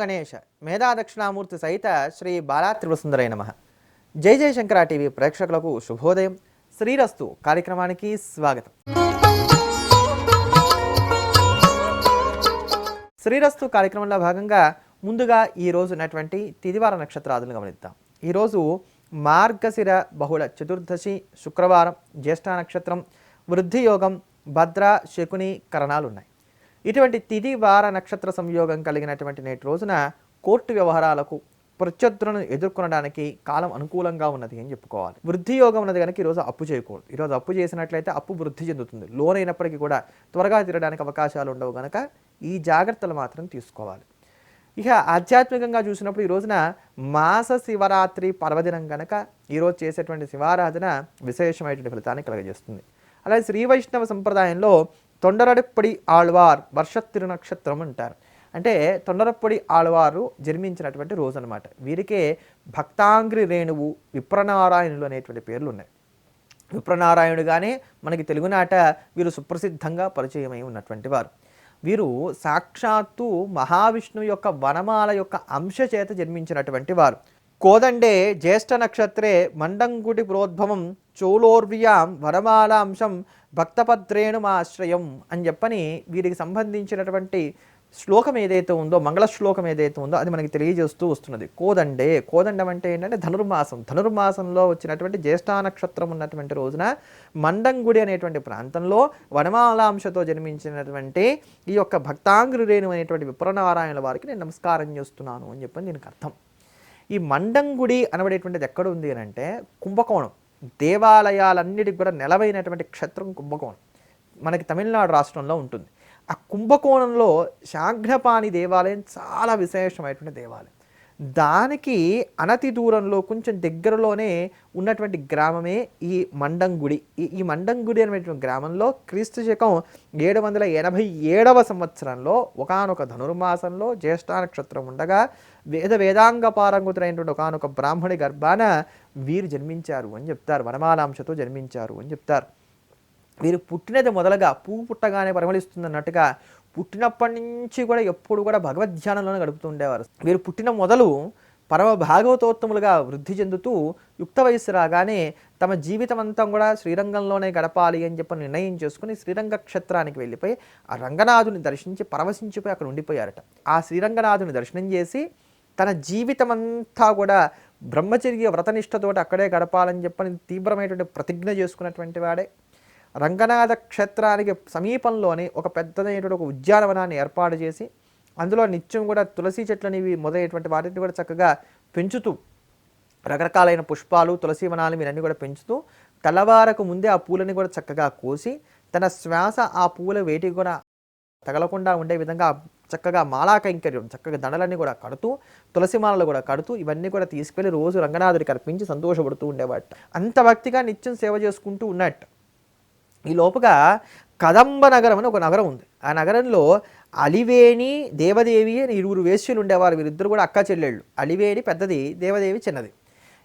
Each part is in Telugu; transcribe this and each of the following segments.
గణేష్ మేధా దక్షిణామూర్తి సహిత శ్రీ బాలా త్రివసుందరై నమ. జై జయశంకర టీవీ ప్రేక్షకులకు శుభోదయం. శ్రీరస్తు కార్యక్రమానికి స్వాగతం. శ్రీరస్తు కార్యక్రమంలో భాగంగా ముందుగా ఈ ఉన్నటువంటి తిదివార నక్షత్రాదులను గమనిద్దాం. ఈరోజు మార్గశిర బహుళ చతుర్దశి శుక్రవారం జ్యేష్ఠ నక్షత్రం వృద్ధి యోగం భద్ర శకుని కరణాలు ఉన్నాయి ఇటువంటి తిది వార నక్షత్ర సంయోగం కలిగినటువంటి నేటి రోజున కోర్టు వ్యవహారాలకు ప్రత్యర్థులను ఎదుర్కొనడానికి కాలం అనుకూలంగా ఉన్నది అని చెప్పుకోవాలి. వృద్ధి యోగం ఉన్నది కనుక ఈరోజు అప్పు చేయకూడదు. ఈరోజు అప్పు చేసినట్లయితే అప్పు వృద్ధి చెందుతుంది. లోన్ అయినప్పటికీ కూడా త్వరగా తీరడానికి అవకాశాలు ఉండవు కనుక ఈ జాగ్రత్తలు మాత్రం తీసుకోవాలి. ఇక ఆధ్యాత్మికంగా చూసినప్పుడు ఈ రోజున మాస శివరాత్రి పర్వదినం కనుక ఈరోజు చేసేటువంటి శివారాధన విశేషమైనటువంటి ఫలితాన్ని కలగజేస్తుంది. అలాగే శ్రీ వైష్ణవ సంప్రదాయంలో తొండరడుప్పడి ఆళ్వార్ వర్ష తిరునక్షత్రం అంటారు. అంటే తొండరప్పొడి ఆళ్వారు జన్మించినటువంటి రోజు అనమాట వీరికే భక్తాంగ్రి రేణువు విప్రనారాయణులు అనేటువంటి పేర్లు ఉన్నాయి విప్రనారాయణుడుగానే మనకి తెలుగునాట వీరు సుప్రసిద్ధంగా పరిచయమై ఉన్నటువంటి వారు. వీరు సాక్షాత్తు మహావిష్ణువు యొక్క వనమాల యొక్క అంశ చేత జన్మించినటువంటి వారు. కోదండే జ్యేష్ఠ నక్షత్రే మండంగుడి ప్రోద్భవం చోలోర్వియాం వనమాల అంశం భక్తపద్రేణుమాశ్రయం అని చెప్పని వీరికి సంబంధించినటువంటి శ్లోకం ఏదైతే ఉందో మంగళ శ్లోకం ఏదైతే ఉందో అది మనకి తెలియజేస్తూ వస్తున్నది. కోదండే. కోదండం అంటే ఏంటంటే ధనుర్మాసం. ధనుర్మాసంలో వచ్చినటువంటి జ్యేష్ఠా నక్షత్రం ఉన్నటువంటి రోజున మండంగుడి అనేటువంటి ప్రాంతంలో వనమాలాంశతో జన్మించినటువంటి ఈ యొక్క భక్తాంగ్రురేణు అనేటువంటి విప్రనారాయణుల వారికి నేను నమస్కారం చేస్తున్నాను అని చెప్పని దీనికి అర్థం. ఈ మండంగుడి అనబడేటువంటిది ఎక్కడ ఉంది అని అంటే కుంభకోణం. దేవాలయాలన్నిటికి కూడా నెలవైనటువంటి క్షేత్రం కుంభకోణం. మనకి తమిళనాడు రాష్ట్రంలో ఉంటుంది. ఆ కుంభకోణంలో శాఘ్రపాణి దేవాలయం చాలా విశేషమైనటువంటి దేవాలయం. దానికి అనతి దూరంలో కొంచెం దగ్గరలోనే ఉన్నటువంటి గ్రామమే ఈ మండంగుడి ఈ ఈ మండంగుడి అనేటువంటి గ్రామంలో క్రీస్తు శకం ఏడు వందల ఎనభై ఏడవ సంవత్సరంలో ఒకనొక ధనుర్మాసంలో జ్యేష్ఠ నక్షత్రం ఉండగా వేద వేదాంగ పారంగుతులైనటువంటి ఒకనొక బ్రాహ్మణి గర్భాన వీరు జన్మించారు అని చెప్తారు. వనమాలాంశతో జన్మించారు అని చెప్తారు. వీరు పుట్టినది మొదలుగా పువ్వు పుట్టగానే పరిమళిస్తుంది అన్నట్టుగా పుట్టినప్పటి నుంచి కూడా ఎప్పుడు కూడా భగవద్ధ్యానంలోనే గడుపుతూ ఉండేవారు. వీరు పుట్టిన మొదలు పరమ భాగవతోత్తములుగా వృద్ధి చెందుతూ యుక్త వయస్సు రాగానే తమ జీవితం అంతా కూడా శ్రీరంగంలోనే గడపాలి అని చెప్పి నిర్ణయం చేసుకుని శ్రీరంగ క్షేత్రానికి వెళ్ళిపోయి ఆ రంగనాథుని దర్శించి పరవశించిపోయి అక్కడ ఉండిపోయారట. ఆ శ్రీరంగనాథుని దర్శనం చేసి తన జీవితం అంతా కూడా బ్రహ్మచర్య వ్రతనిష్టతోటి అక్కడే గడపాలని చెప్పని తీవ్రమైనటువంటి ప్రతిజ్ఞ చేసుకున్నటువంటి వాడే. రంగనాథ క్షేత్రానికి సమీపంలోనే ఒక పెద్దదైనటువంటి ఒక ఉద్యానవనాన్ని ఏర్పాటు చేసి అందులో నిత్యం కూడా తులసి చెట్లనివి మొదలైనటువంటి వాటిని కూడా చక్కగా పెంచుతూ రకరకాలైన పుష్పాలు తులసి వనాలు వీరన్నీ కూడా పెంచుతూ తెల్లవారకు ముందే ఆ పూలని కూడా చక్కగా కోసి తన శ్వాస ఆ పూల వేటికి కూడా తగలకుండా ఉండే విధంగా చక్కగా మాలా కైంకర్యం చక్కగా దండలన్నీ కూడా కడుతూ తులసి మాలలు కూడా కడుతూ ఇవన్నీ కూడా తీసుకెళ్ళి రోజు రంగనాథుడికి అర్పించి సంతోషపడుతూ ఉండేవాడు. అంత భక్తిగా నిత్యం సేవ చేసుకుంటూ ఉన్నట్టు. ఈ లోపుగా కదంబ నగరం అని ఒక నగరం ఉంది. ఆ నగరంలో అలివేణి దేవదేవి అని ఇరువురు వేశ్యులు ఉండేవారు. వీరిద్దరు కూడా అక్క చెల్లెళ్ళు. అలివేణి పెద్దది దేవదేవి చిన్నది.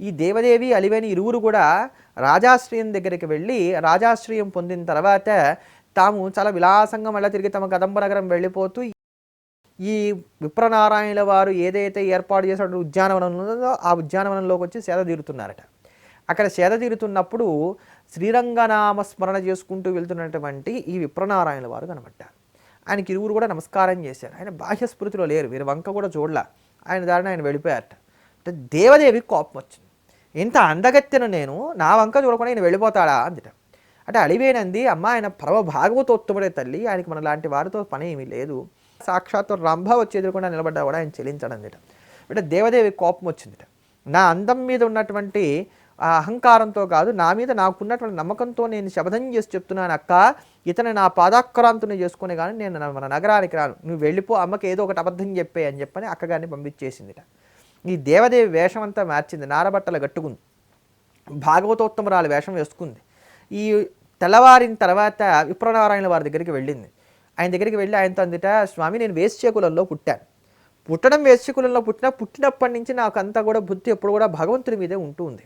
ఈ దేవదేవి అలివేణి ఇరువురు కూడా రాజాశ్రయం దగ్గరికి వెళ్ళి రాజాశ్రయం పొందిన తర్వాత తాము చాలా విలాసంగా మళ్ళీ తిరిగి తమ కదంబ నగరం వెళ్ళిపోతూ ఈ విప్రనారాయణుల వారు ఏదైతే ఏర్పాటు చేసినటువంటి ఉద్యానవనం ఉందో ఆ ఉద్యానవనంలోకి వచ్చి సేద తీరుతున్నారట. అక్కడ సేద తీరుతున్నప్పుడు శ్రీరంగనామ స్మరణ చేసుకుంటూ వెళ్తున్నటువంటి ఈ విప్రనారాయణ వారు కనబడ్డారు. ఆయనకి ఇరువురు కూడా నమస్కారం చేశారు. ఆయన బాహ్యస్మృతిలో లేరు. వీరు వంక కూడా చూడలే. ఆయన దారిని ఆయన వెళ్ళిపోయారట. అంటే దేవదేవికి కోపం వచ్చింది. ఇంత అందగత్తెను నేను నా వంక చూడకుండా ఆయన వెళ్ళిపోతాడా అందుట. అంటే అడివేనంది అమ్మ ఆయన పరమ భాగవతోత్తముడే తల్లి ఆయనకి మన లాంటి వారితో పని ఏమీ లేదు. సాక్షాత్తు రంభ వచ్చి ఎదురుకుండా నిలబడ్డా కూడా ఆయన చెల్లించడం అందుట అంటే దేవదేవి కోపం వచ్చిందిట. నా అందం మీద ఉన్నటువంటి ఆ అహంకారంతో కాదు నా మీద నాకున్నటువంటి నమ్మకంతో నేను శబదం చేసి చెప్తున్నాను అక్క. ఇతను నా పాదాక్రాంతుని చేసుకునే కానీ నేను మన నగరానికి రాను. నువ్వు వెళ్ళిపో అమ్మకి ఏదో ఒకటి అబద్ధం చెప్పే అని చెప్పని అక్కగారిని పంపించేసిందిట. ఈ దేవదేవి వేషం అంతా మార్చింది. నారబట్టలు కట్టుకుంది భాగవతోత్తమరాలు వేషం వేసుకుంది. ఈ తెల్లవారిన తర్వాత విప్రనారాయణ వారి దగ్గరికి వెళ్ళింది. ఆయన దగ్గరికి వెళ్ళి ఆయనతో అందుట స్వామి నేను వేశ్యకులంలో పుట్టాను. పుట్టడం వేశ్యకులంలో పుట్టిన పుట్టినప్పటి నుంచి నాకు అంతా కూడా బుద్ధి ఎప్పుడు కూడా భగవంతుడి మీదే ఉంటూ ఉంది.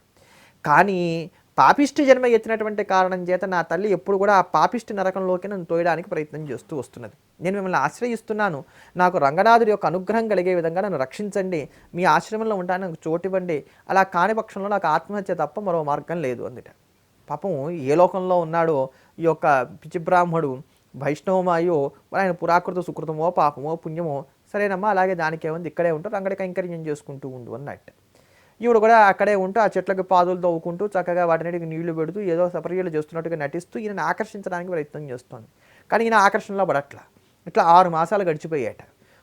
కానీ పాపిష్టి జన్మ ఎత్తినటువంటి కారణం చేత నా తల్లి ఎప్పుడు కూడా ఆ పాపిష్టి నరకంలోకి నన్ను తోయడానికి ప్రయత్నం చేస్తూ వస్తున్నది. నేను మిమ్మల్ని ఆశ్రయిస్తున్నాను. నాకు రంగనాథుడి యొక్క అనుగ్రహం కలిగే విధంగా నన్ను రక్షించండి. మీ ఆశ్రమంలో ఉంటాను నాకు చోటివ్వండి అలా కాని పక్షంలో నాకు ఆత్మహత్య తప్ప మరో మార్గం లేదు అందుట. పాపం ఏ లోకంలో ఉన్నాడో ఈ యొక్క పిచ్చి బ్రాహ్మడు వైష్ణవమాయో ఆయన పురాకృత సుకృతమో పాపమో పుణ్యమో సరేనమ్మా అలాగే దానికేముంది ఇక్కడే ఉంటారు రంగడి కైంకర్యం చేసుకుంటూ ఉండు అన్నట్టు. ఈవిడ కూడా అక్కడే ఉంటూ ఆ చెట్లకి పాదులు తవ్వుకుంటూ చక్కగా వాటిని నీళ్ళు పెడుతూ ఏదో సపర్యలు చేస్తున్నట్టుగా నటిస్తూ ఈయన ఆకర్షించడానికి ప్రయత్నం చేస్తుంది. కానీ ఈయన ఆకర్షణలో పడట్ల. ఇట్లా ఆరు మాసాలు గడిచిపోయాట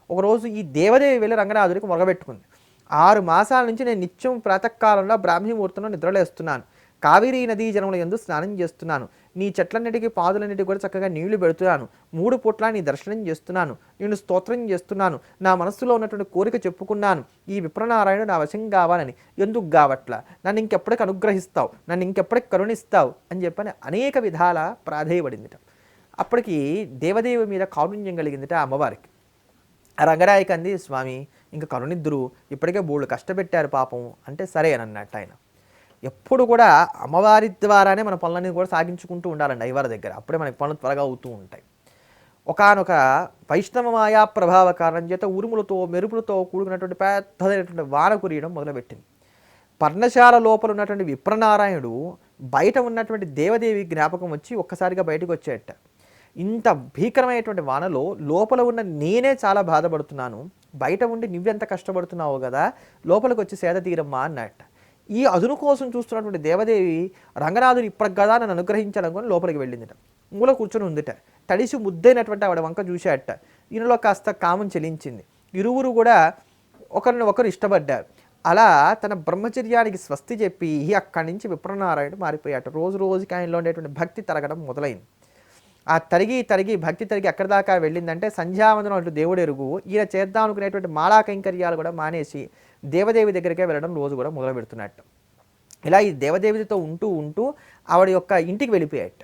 ఒకరోజు ఈ దేవదేవి వెళ్ళి రంగనాథుడికి మొరగబెట్టుకుంది. ఆరు మాసాల నుంచి నేను నిత్యం ప్రాతకాలంలో బ్రాహ్మీముహూర్తంలో నిద్రలేస్తున్నాను. కావేరీ నదీ జలముల ఎందు స్నానం చేస్తున్నాను. నీ చెట్లన్నిటికీ పాదులన్నిటికీ కూడా చక్కగా నీళ్ళు పెడుతున్నాను. మూడు పూట్ల నీ దర్శనం చేస్తున్నాను. నేను స్తోత్రం చేస్తున్నాను. నా మనస్సులో ఉన్నటువంటి కోరిక చెప్పుకున్నాను. ఈ విప్రనారాయణుడు నా వశం కావాలని ఎందుకు కావట్ల నన్ను ఇంకెప్పటికి అనుగ్రహిస్తావు. నన్ను ఇంకెప్పటికి కరుణిస్తావు అని చెప్పని అనేక విధాల ప్రాధేయపడిందిట. అప్పటికి దేవదేవి మీద కారుణ్యం కలిగిందిట అమ్మవారికి. రంగరాయకంది రంగరాయకి అంది స్వామి ఇంకా కరుణిద్దురు. ఇప్పటికే బోళ్ళు కష్టపెట్టారు పాపం. అంటే సరే అని అన్నట్టు ఆయన. ఎప్పుడు కూడా అమ్మవారి ద్వారానే మన పనులన్నీ కూడా సాగించుకుంటూ ఉండాలండి అయ్యవారి దగ్గర. అప్పుడే మనకి పనులు త్వరగా అవుతూ ఉంటాయి. ఒకనొక వైష్ణవ మాయా ప్రభావ కారణం చేత ఉరుములతో మెరుపులతో కూడుకున్నటువంటి పెద్దదైనటువంటి వాన కురియడం మొదలుపెట్టింది. పర్ణశాల లోపల ఉన్నటువంటి విప్రనారాయణుడు బయట ఉన్నటువంటి దేవదేవి జ్ఞాపకం వచ్చి ఒక్కసారిగా బయటకు వచ్చేట ఇంత భీకరమైనటువంటి వానలో లోపల ఉన్న నేనే చాలా బాధపడుతున్నాను. బయట ఉండి నువ్వెంత కష్టపడుతున్నావు కదా లోపలికి వచ్చి సేద తీరమ్మా అన్నట్ట ఈ అదును కోసం చూస్తున్నటువంటి దేవదేవి రంగనాథుని ఇప్పటికి కదా నన్ను అనుగ్రహించాలనుకుని లోపలికి వెళ్ళిందిట. మూల కూర్చొని ఉందిట. తడిసి ముద్దైనటువంటి ఆవిడ వంక చూశాట ఈయనలో కాస్త కామం చెలించింది. ఇరువురు కూడా ఒకరిని ఒకరు ఇష్టపడ్డారు. అలా తన బ్రహ్మచర్యానికి స్వస్తి చెప్పి అక్కడి నుంచి విప్రనారాయణ మారిపోయాట. రోజు రోజుకి ఆయనలో ఉండేటువంటి భక్తి తరగడం మొదలైంది. ఆ తరిగి తరిగి భక్తి తరిగి ఎక్కడి దాకా వెళ్ళిందంటే సంధ్యావందనం అటు దేవుడు ఎరుగు. ఈయన చేద్దాం అనుకునేటువంటి మాలా కైంకర్యాలు కూడా మానేసి దేవదేవి దగ్గరికే వెళ్ళడం రోజు కూడా మొదలు పెడుతున్నట్టు. ఇలా ఈ దేవదేవితో ఉంటూ ఉంటూ ఆవిడ యొక్క ఇంటికి వెళ్ళిపోయాట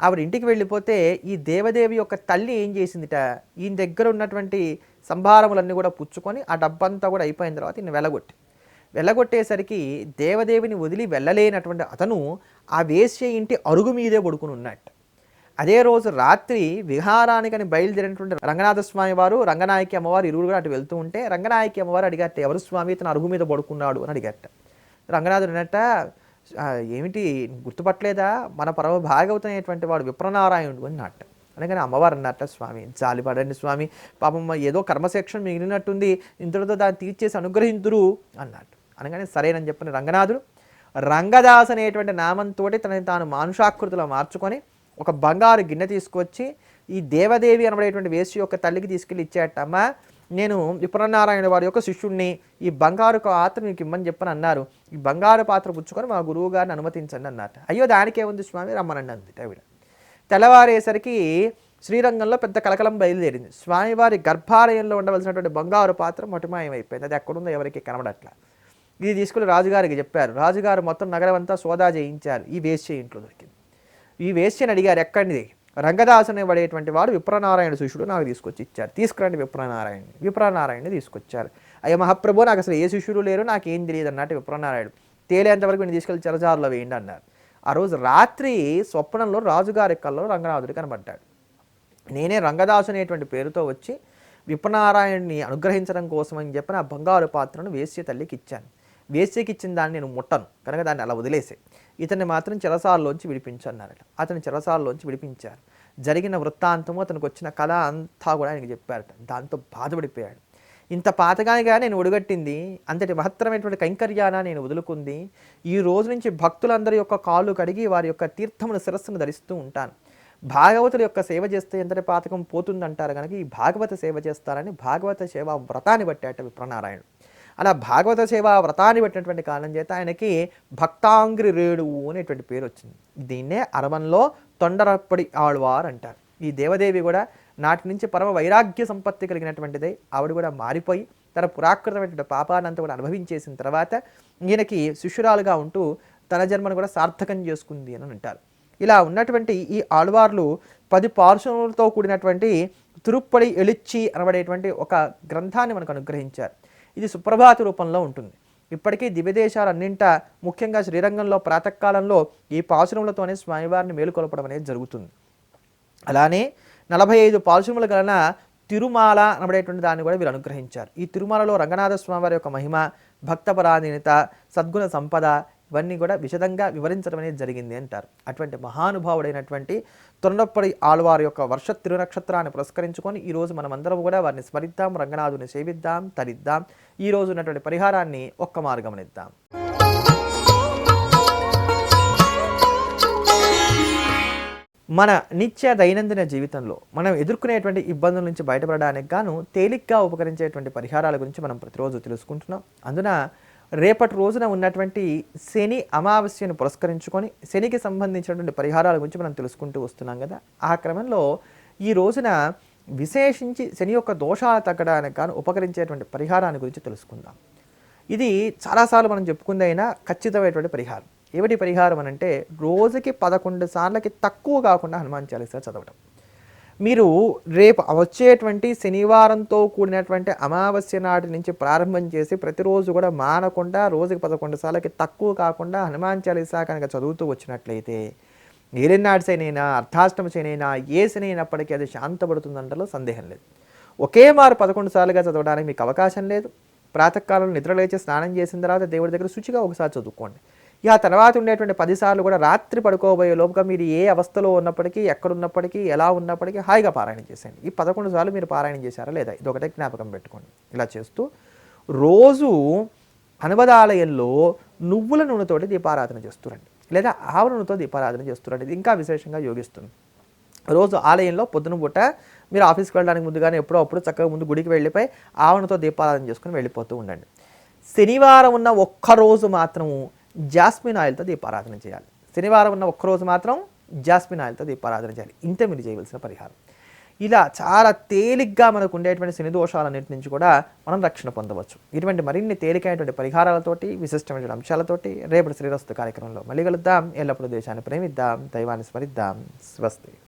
ఆవిడ ఇంటికి వెళ్ళిపోతే ఈ దేవదేవి యొక్క తల్లి ఏం చేసిందిట? ఈయన దగ్గర ఉన్నటువంటి సంభారములన్నీ కూడా పుచ్చుకొని ఆ డబ్బంతా కూడా అయిపోయిన తర్వాత ఈయన వెళ్ళగొట్టి వెళ్ళగొట్టేసరికి దేవదేవిని వదిలి వెళ్ళలేనటువంటి అతను ఆ వేశ్య ఇంటి అరుగు మీదే పడుకుని ఉన్నట్టు అదే రోజు రాత్రి విహారానికని బయలుదేరినటువంటి రంగనాథ స్వామి వారు రంగనాయకి అమ్మవారు ఇరువురు కూడా అటు వెళ్తూ ఉంటే రంగనాయకి అమ్మవారు అడిగట్ట ఎవరు స్వామి? తన అరుగు మీద పడుకున్నాడు అని అడిగట్ట రంగనాథుడు అన్నట్ట ఏమిటి? గుర్తుపట్టలేదా? మన పరమ భాగవతమైనటువంటి వాడు విప్రనారాయణుడు అన్నట్ట. అనగానే అమ్మవారు అన్నట్ట స్వామి జాలిపడండి స్వామి పాపం ఏదో కర్మశిక్షణ మిగిలినట్టుంది ఇంతటితో దాన్ని తీర్చేసి అనుగ్రహించురు అన్నట్టు. అనగానే సరేనని చెప్పిన రంగనాథుడు రంగదాస్ అనేటువంటి నామంతో తనని తాను మానుషాకృతిలో మార్చుకొని ఒక బంగారు గిన్నె తీసుకొచ్చి ఈ దేవదేవి అనబడేటువంటి వేసి యొక్క తల్లికి తీసుకెళ్ళి ఇచ్చేటమ్మ నేను విప్రనారాయణ వారి యొక్క శిష్యుణ్ణి ఈ బంగారు పాత్ర మీకు ఇమ్మని చెప్పని అన్నారు. ఈ బంగారు పాత్ర పుచ్చుకొని మా గురువు గారిని అనుమతించండి అన్నట్టు అయ్యో దానికే ఉంది స్వామి? రమ్మనండి అంది ఆవిడ తెల్లవారేసరికి శ్రీరంగంలో పెద్ద కలకలం బయలుదేరింది. స్వామివారి గర్భాలయంలో ఉండవలసినటువంటి బంగారు పాత్ర మొటిమాయమైపోయింది. అది ఎక్కడుందో ఎవరికి కనబడట్ల. ఇది తీసుకుని రాజుగారికి చెప్పారు. రాజుగారు మొత్తం నగరం అంతా సోదా చేయించారు. ఈ వేశ్య ఇంట్లో దొరికింది. ఈ వేశ్యని అడిగారు ఎక్కడిది? రంగదాస్ పడేటువంటి వాడు విప్రనారాయణ శిష్యుడు నాకు తీసుకొచ్చి ఇచ్చారు. తీసుకురండి విప్రనారాయణ విప్రనారాయణ తీసుకొచ్చారు. అయ్యా మహాప్రభు నాకు అసలు ఏ శిష్యుడు లేరు నాకు ఏం తెలియదు అన్నట్టు విప్రనారాయణుడు తేలేంతవరకు నేను తీసుకెళ్ళి చెరజారులో వేయండి అన్నారు. ఆ రోజు రాత్రి స్వప్నంలో రాజుగారి కల్లో రంగనాథుడు కనబడ్డాడు. నేనే రంగదాసు అనేటువంటి పేరుతో వచ్చి విప్రనారాయణని అనుగ్రహించడం కోసం అని చెప్పి నా బంగారు పాత్రను వేశ్య తల్లికి ఇచ్చాను. వేశ్యకి ఇచ్చిన దాన్ని నేను ముట్టను. కనుక దాన్ని అలా వదిలేసే ఇతన్ని మాత్రం చెరసాల్లోంచి విడిపించన్నారట. అతని చెరసాల్లోంచి విడిపించారు. జరిగిన వృత్తాంతము అతనికి వచ్చిన కథ అంతా కూడా ఆయనకి చెప్పారట. దాంతో బాధపడిపోయాడు. ఇంత పాతగానిగా నేను ఒడిగట్టింది అంతటి మహత్తరమైనటువంటి కైంకర్యాన నేను వదులుకుంది ఈ రోజు నుంచి భక్తులందరి యొక్క కాళ్ళు కడిగి వారి యొక్క తీర్థమును శిరస్సును ధరిస్తూ ఉంటాను. భాగవతుల యొక్క సేవ చేస్తే ఎంతటి పాతకం పోతుందంటారు కనుక ఈ భాగవత సేవ చేస్తారని భాగవత సేవ వ్రతాన్ని బట్టాట విప్రనారాయణుడు. అలా భాగవత సేవ వ్రతాన్ని పెట్టినటువంటి కారణం చేత ఆయనకి భక్తాంగ్రి రేణువు అనేటువంటి పేరు వచ్చింది. దీన్నే అరవంలో తొండరప్పడి ఆళ్వార్ అంటారు. ఈ దేవదేవి కూడా నాటి నుంచి పరమ వైరాగ్య సంపత్తి కలిగినటువంటిదే. ఆవిడ కూడా మారిపోయి తన పురాకృతమైనటువంటి పాపానంతా కూడా అనుభవించేసిన తర్వాత ఈయనకి శిష్యురాలుగా ఉంటూ తన జన్మను కూడా సార్థకం చేసుకుంది అని అంటారు. ఇలా ఉన్నటువంటి ఈ ఆళ్వార్లు పది పార్శ్వములతో కూడినటువంటి తిరుప్పడి ఎలిచ్చి అనబడేటువంటి ఒక గ్రంథాన్ని మనకు అనుగ్రహించారు. ఇది సుప్రభాత రూపంలో ఉంటుంది. ఇప్పటికీ దివ్యదేశాలన్నింట ముఖ్యంగా శ్రీరంగంలో ప్రాతకాలంలో ఈ పాశురములతోనే స్వామివారిని మేలుకొలపడం అనేది జరుగుతుంది. అలానే నలభై ఐదు పాశురముల గలన తిరుమాల అనబడేటువంటి దాన్ని కూడా వీరు అనుగ్రహించారు. ఈ తిరుమలలో రంగనాథ స్వామివారి యొక్క మహిమ భక్తపరాధీనత సద్గుణ సంపద ఇవన్నీ కూడా విశదంగా వివరించడం అనేది జరిగింది అంటారు. అటువంటి మహానుభావుడైనటువంటి తొండప్పటి ఆళ్వారి యొక్క వర్ష తిరునక్షత్రాన్ని పురస్కరించుకొని ఈరోజు మనమందరం కూడా వారిని స్మరిద్దాం రంగనాథుని సేవిద్దాం తరిద్దాం. ఈ రోజు ఉన్నటువంటి పరిహారాన్ని ఒక్క మార్గమనిద్దాం మన నిత్య దైనందిన జీవితంలో మనం ఎదుర్కొనేటువంటి ఇబ్బందుల నుంచి బయటపడడానికి గాను తేలిగ్గా ఉపకరించేటువంటి పరిహారాల గురించి మనం ప్రతిరోజు తెలుసుకుంటున్నాం. అందున రేపటి రోజున ఉన్నటువంటి శని అమావాస్యను పురస్కరించుకొని శనికి సంబంధించినటువంటి పరిహారాల గురించి మనం తెలుసుకుంటూ వస్తున్నాం కదా. ఆ క్రమంలో ఈ రోజున విశేషించి శని యొక్క దోషాలు తగ్గడానికి గాను ఉపకరించేటువంటి పరిహారాన్ని గురించి తెలుసుకుందాం. ఇది చాలాసార్లు మనం చెప్పుకుందైనా ఖచ్చితమైనటువంటి పరిహారం. ఏమిటి పరిహారం అనంటే రోజుకి పదకొండు సార్లకి తక్కువ కాకుండా హనుమాన్ చాలీసా చదవటం. మీరు రేపు వచ్చేటువంటి శనివారంతో కూడినటువంటి అమావాస్య నాటి నుంచి ప్రారంభం చేసి ప్రతిరోజు కూడా మానకుండా రోజుకి పదకొండు సార్లకి తక్కువ కాకుండా హనుమాన్ చాలీసా కనుక చదువుతూ వచ్చినట్లయితే ఏలినాటి శనైనా అర్ధాష్టమ శనైనా ఏ శని అయినప్పటికీ అది శాంతపడుతుందంటలో సందేహం లేదు. ఒకే మారు పదకొండు సార్లుగా చదవడానికి మీకు అవకాశం లేదు. ప్రాతకాలంలో నిద్ర లేచి స్నానం చేసిన తర్వాత దేవుడి దగ్గర శుచిగా ఒకసారి చదువుకోండి. ఇక ఆ తర్వాత ఉండేటువంటి పదిసార్లు కూడా రాత్రి పడుకోబోయే లోపుగా మీరు ఏ అవస్థలో ఉన్నప్పటికీ ఎక్కడున్నప్పటికీ ఎలా ఉన్నప్పటికీ హాయిగా పారాయణం చేసేయండి. ఈ పదకొండు సార్లు మీరు పారాయణం చేశారా లేదా? ఇది ఒకటే జ్ఞాపకం పెట్టుకోండి. ఇలా చేస్తూ రోజు హనుమదాలయంలో నువ్వుల నూనెతోటి దీపారాధన చేస్తురండి లేదా ఆవ నూనెతో దీపారాధన చేస్తురండి ఇది ఇంకా విశేషంగా యోగిస్తుంది. రోజు ఆలయంలో పొద్దున పూట మీరు ఆఫీస్కి వెళ్ళడానికి ముందుగానే ఎప్పుడో అప్పుడు చక్కగా ముందు గుడికి వెళ్ళిపోయి ఆవనతో దీపారాధన చేసుకుని వెళ్ళిపోతూ ఉండండి. శనివారం ఉన్న ఒక్క రోజు మాత్రము జాస్మిన్ ఆయిల్తో దీపారాధన చేయాలి. శనివారం ఉన్న ఒక్కరోజు మాత్రం జాస్మిన్ ఆయిల్తో దీపారాధన చేయాలి. ఇంతే మీరు చేయవలసిన పరిహారం. ఇలా చాలా తేలిగ్గా మనకు ఉండేటువంటి శని దోషాలన్నింటి నుంచి కూడా మనం రక్షణ పొందవచ్చు. ఇటువంటి మరిన్ని తేలికైనటువంటి పరిహారాలతోటి విశిష్టమైన అంశాలతోటి రేపటి శ్రీరస్తు కార్యక్రమంలో మళ్ళీ కలుద్దాం. ఎల్లప్పుడూ దేశాన్ని ప్రేమిద్దాం. దైవాన్ని స్మరిద్దాం. స్వస్తి.